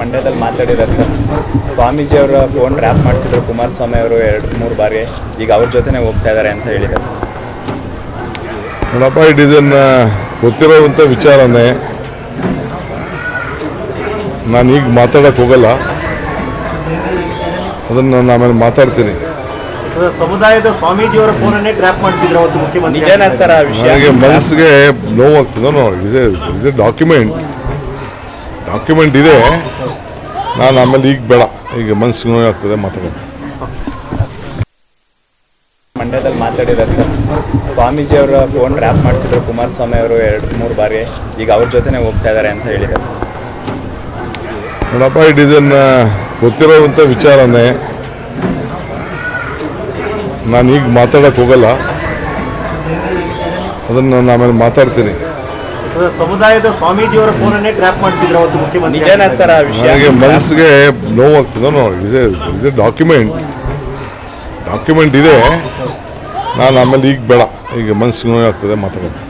ಮಂಡ್ಯದಲ್ಲಿ ಮಾತಾಡಿದ್ದಾರೆ ಸರ್. ಸ್ವಾಮೀಜಿ ಅವರ ಫೋನ್ ರ್ಯಾಪ್ ಮಾಡಿಸಿದ್ರು ಕುಮಾರಸ್ವಾಮಿ ಅವರು ಎರಡು ಮೂರು ಬಾರಿ. ಈಗ ಅವ್ರ ಜೊತೆನೆ ಹೋಗ್ತಾ ಇದ್ದಾರೆ ಅಂತ ಹೇಳಿದ್ದಾರೆ ಸರ್. ನೋಡಪ್ಪ ಇಟ್ ಇದನ್ನು ಗೊತ್ತಿರೋವಂಥ ವಿಚಾರನೇ. ನಾನು ಈಗ ಮಾತಾಡಕ್ಕೆ ಹೋಗಲ್ಲ. ಅದನ್ನು ನಾನು ಆಮೇಲೆ ಮಾತಾಡ್ತೀನಿ. ಸಮುದಾಯದ ಸ್ವಾಮೀಜಿಯವರ ಫೋನನ್ನೇ ಟ್ರ್ಯಾಪ್ ಮಾಡಿಸಿದ್ರು ಅವತ್ತು ಮುಖ್ಯಮಂತ್ರಿ ನಿಜನಾ ಸರ್ ಆ ವಿಷಯ? ನನಗೆ ಮನಸ್ಸಿಗೆ ನೋವಾಗ್ತದೆ ನೋ ಇದೆ ಇದೆ ಡಾಕ್ಯುಮೆಂಟ್ ಡಾಕ್ಯುಮೆಂಟ್ ಇದೆ. ನಾನು ಆಮೇಲೆ ಈಗ ಬೇಡ. ಈಗ ಮನಸ್ಸಿಗೆ ನೋವಾಗ್ತದೆ ಮಾತಾಡೋದು ಮಂಡ್ಯದಲ್ಲಿ ಮಾತಾಡಿದ್ದಾರೆ ಸರ್. ಸ್ವಾಮೀಜಿ ಅವರ ಫೋನ್ ಟ್ರ್ಯಾಪ್ ಮಾಡಿಸಿದ್ರು ಕುಮಾರಸ್ವಾಮಿ ಅವರು ಎರಡು ಮೂರು ಬಾರಿ. ಈಗ ಅವ್ರ ಜೊತೆನೇ ಹೋಗ್ತಾ ಇದ್ದಾರೆ ಅಂತ ಹೇಳಿದ್ದಾರೆ ಸರ್. ನೋಡಪ್ಪ ಇಟ್ ಇದನ್ನು ಗೊತ್ತಿರೋವಂಥ ವಿಚಾರನೇ. ನಾನು ಈಗ ಮಾತಾಡೋಕ್ಕೆ ಹೋಗಲ್ಲ. ಅದನ್ನು ನಾನು ಆಮೇಲೆ ಮಾತಾಡ್ತೀನಿ. ಸಮುದಾಯದ ಸ್ವಾಮೀಜಿಯವರ ಫೋನನ್ನೇ ಟ್ರ್ಯಾಪ್ ಮಾಡಿಸಿದ್ರು ಅವತ್ತು ಮುಖ್ಯಮಂತ್ರಿ ನಿಜನಾ ಸರ್ ಆ ವಿಷಯ? ನನಗೆ ಮನಸ್ಸಿಗೆ ನೋವಾಗ್ತದೆ ಇದೆ ಡಾಕ್ಯುಮೆಂಟ್ ಡಾಕ್ಯುಮೆಂಟ್ ಇದೆ. ನಾನು ಆಮೇಲೆ ಈಗ ಬೇಡ. ಈಗ ಮನಸ್ಸಿಗೆ ನೋವಾಗ್ತದೆ ಮಾತಾಡೋದು.